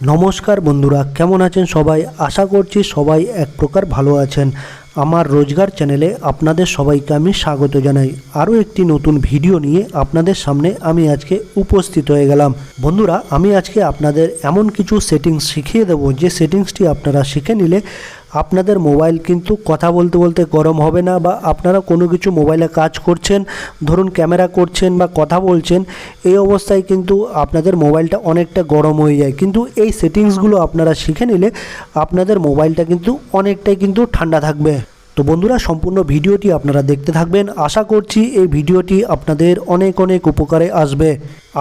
নমস্কার বন্ধুরা, কেমন আছেন সবাই? আশা করছি সবাই এক প্রকার ভালো আছেন। আমার রোজগার চ্যানেলে আপনাদের সবাইকে আমি স্বাগত জানাই। আরও একটি নতুন ভিডিও নিয়ে আপনাদের সামনে আমি আজকে উপস্থিত হয়ে গেলাম। বন্ধুরা, আমি আজকে আপনাদের এমন কিছু সেটিংস শিখিয়ে দেব। যে সেটিংসটি আপনারা শিখে নিলে আপনাদের মোবাইল কিন্তু কথা বলতে বলতে গরম হবে না বা আপনারা কোনো কিছু মোবাইলে কাজ করছেন, ধরুন ক্যামেরা করছেন বা কথা বলছেন, এই অবস্থায় কিন্তু আপনাদের মোবাইলটা অনেকটা গরম হয়ে যায়। কিন্তু এই সেটিংসগুলো আপনারা শিখে নিলে আপনাদের মোবাইলটা কিন্তু অনেকটাই কিন্তু ঠান্ডা থাকবে। তো বন্ধুরা, সম্পূর্ণ ভিডিওটি আপনারা দেখতে থাকবেন। আশা করছি এই ভিডিওটি আপনাদের অনেক অনেক উপকারে আসবে।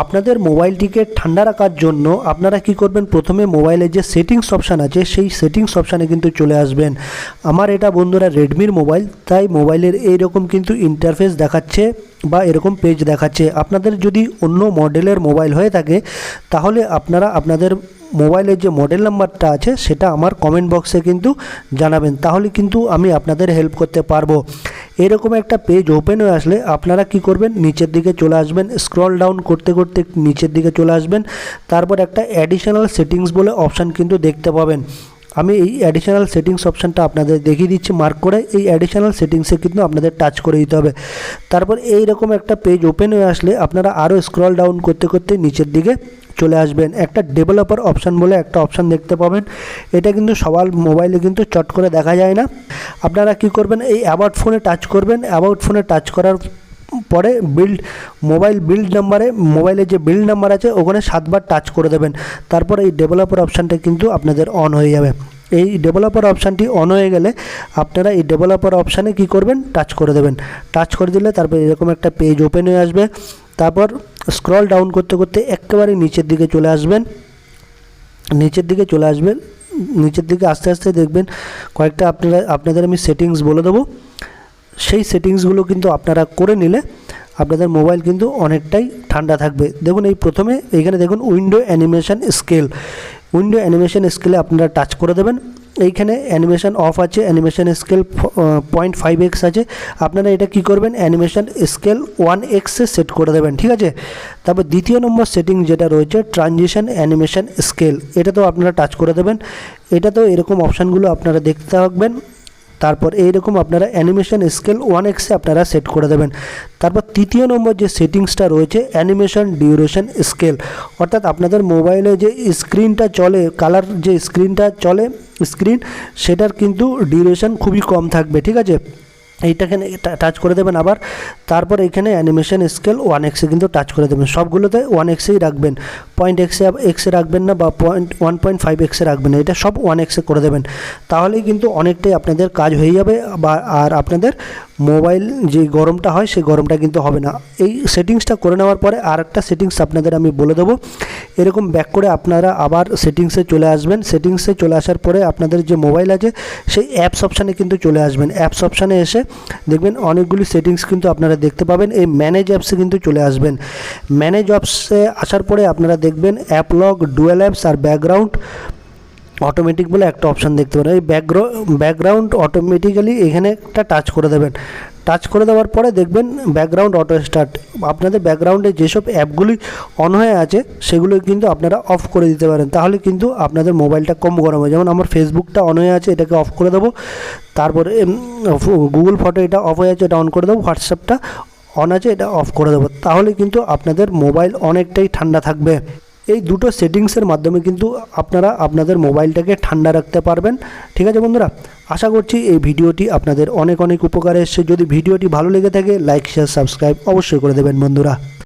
আপনাদের মোবাইলটিকে ঠান্ডা রাখার জন্য আপনারা কি করবেন? প্রথমে মোবাইলে যে সেটিংস অপশান আছে, সেই সেটিংস অপশানে কিন্তু চলে আসবেন। আমার এটা বন্ধুরা রেডমির মোবাইল, তাই মোবাইলের এইরকম কিন্তু ইন্টারফেস দেখাচ্ছে। বা এরকম পেজ দেখাচ্ছে। আপনাদের যদি অন্য মডেলের মোবাইল হয়ে থাকে, তাহলে আপনারা আপনাদের মোবাইলের যে মডেল নাম্বারটা আছে, সেটা আমার কমেন্ট বক্সে কিন্তু জানাবেন। তাহলে কিন্তু আমি আপনাদের হেল্প করতে পারব। এরকম একটা পেজ ওপেন হয়ে আসলে আপনারা কি করবেন? নিচের দিকে চলে আসবেন। স্ক্রল ডাউন করতে করতে নিচের দিকে চলে আসবেন। তারপর একটা অ্যাডিশনাল সেটিংস বলে অপশান কিন্তু দেখতে পাবেন। আমি এই অ্যাডিশনাল সেটিংস অপশানটা আপনাদের দেখিয়ে দিচ্ছি মার্ক করে এই অ্যাডিশনাল সেটিংসে কিন্তু আপনাদের টাচ করে দিতে হবে। তারপর এই রকম একটা পেজ ওপেন হয়ে আসলে আপনারা আরও স্ক্রল ডাউন করতে করতে নিচের দিকে চলে আসবেন। একটা ডেভেলপার অপশান বলে একটা অপশান দেখতে পাবেন। এটা কিন্তু সবার মোবাইলে কিন্তু চট করে দেখা যায় না। আপনারা কি করবেন, এই অ্যাবাউট ফোনে টাচ করবেন। অ্যাবাউট ফোনে টাচ করার পরে বিল্ড মোবাইল বিল্ড নাম্বারে মোবাইলের যে বিল্ড নাম্বার আছে, ওখানে সাতবার টাচ করে দেবেন। তারপর এই ডেভেলপার অপশানটা কিন্তু আপনাদের অন হয়ে যাবে। এই ডেভেলপার অপশানটি অন হয়ে গেলে আপনারা এই ডেভেলপার অপশানে কি করবেন? টাচ করে দেবেন। টাচ করে দিলে তারপর এরকম একটা পেজ ওপেন হয়ে আসবে। তারপর স্ক্রল ডাউন করতে করতে একেবারে নিচের দিকে চলে আসবেন। নিচের দিকে চলে আসবেন। নিচের দিকে আস্তে আস্তে দেখবেন কয়েকটা আপনারা, আপনাদের আমি সেটিংস বলে দেবো। সেই সেটিংসগুলো কিন্তু আপনারা করে নিলে আপনাদের মোবাইল কিন্তু অনেকটাই ঠান্ডা থাকবে। দেখুন এই প্রথমে এইখানে দেখুন window animation scale. Window animation স্কেলে আপনারা টাচ করে দেবেন। এইখানে অ্যানিমেশন অফ আছে, animation scale point five x আছে। আপনারা এটা কি করবেন? অ্যানিমেশন স্কেল ওয়ান এক্সে সেট করে দেবেন, ঠিক আছে? তারপর দ্বিতীয় নম্বর সেটিং যেটা রয়েছে, ট্রানজিশন অ্যানিমেশন স্কেল। এটা তো আপনারা টাচ করে দেবেন। এটা তো এরকম অপশানগুলো আপনারা দেখতে থাকবেন। তারপর এইরকম আপনারা অ্যানিমেশন স্কেল ওয়ান এক্সে আপনারা সেট করে দেবেন। তারপর তৃতীয় নম্বর যে সেটিংসটা রয়েছে অ্যানিমেশন ডিউরেশন স্কেল অর্থাৎ আপনাদের মোবাইলে যে স্ক্রিনটা চলে কালার যে স্ক্রিনটা চলে স্ক্রিন সেটার কিন্তু ডিউরেশন খুবই কম থাকবে, ঠিক আছে? এইটাখানে টাচ করে দেবেন আবার। তারপর এখানে অ্যানিমেশন স্কেল ওয়ান এক্সে কিন্তু টাচ করে দেবেন। সবগুলোতে ওয়ান এক্সেই রাখবেন। পয়েন্ট এক্সে এক্সে রাখবেন না বা পয়েন্ট ওয়ান পয়েন্ট ফাইভ এক্সে রাখবেন না। এটা সব ওয়ান এক্সে করে দেবেন। তাহলেই কিন্তু অনেকটাই আপনাদের কাজ হয়ে যাবে বা, আর আপনাদের মোবাইল যে গরমটা হয়, সেই গরমটা কিন্তু হবে না। এই সেটিংসটা করে নেওয়ার পরে আর একটা সেটিংস আপনাদের আমি বলে দেবো। এরকম ব্যাক করে আপনারা আবার সেটিংসে চলে আসবেন। সেটিংসে চলে আসার পরে আপনাদের যে মোবাইল আছে, সেই অ্যাপস অপশানে কিন্তু চলে আসবেন। অ্যাপস অপশানে এসে দেখবেন অনেকগুলি সেটিংস কিন্তু আপনারা দেখতে পাবেন। এই ম্যানেজ অ্যাপসে কিন্তু চলে আসবেন। ম্যানেজ অ্যাপসে আসার পরে আপনারা দেখবেন অ্যাপ লগ ডুয়েল অ্যাপস আর ব্যাকগ্রাউন্ড অটোমেটিক বলে একটা অপশান দেখতে পারেন। এই ব্যাকগ্রাউন্ড অটোমেটিক্যালি এখানে একটা টাচ করে দেবেন। টাচ করে দেওয়ার পরে দেখবেন ব্যাকগ্রাউন্ড অটো স্টার্ট আপনাদের ব্যাকগ্রাউন্ডে যেসব অ্যাপগুলি অন হয়ে আছে, সেগুলো কিন্তু আপনারা অফ করে দিতে পারেন। তাহলে কিন্তু আপনাদের মোবাইলটা কম গরম হয়। যেমন আমার ফেসবুকটা অন হয়ে আছে, এটাকে অফ করে দেবো। তারপরে গুগল ফটো এটা অফ হয়ে আছে, এটা অন করে দেবো। হোয়াটসঅ্যাপটা অন আছে, এটা অফ করে দেবো। তাহলে কিন্তু আপনাদের মোবাইল অনেকটাই ঠান্ডা থাকবে। এই দুটো সেটিংসের মাধ্যমে কিন্তু আপনারা আপনাদের মোবাইলটাকে ঠান্ডা রাখতে পারবেন। ঠিক আছে বন্ধুরা? আশা করছি এই ভিডিওটি আপনাদের অনেক অনেক উপকারে এসছে। যদি ভিডিওটি ভালো লেগে থাকে লাইক শেয়ার সাবস্ক্রাইব অবশ্যই করে দেবেন বন্ধুরা।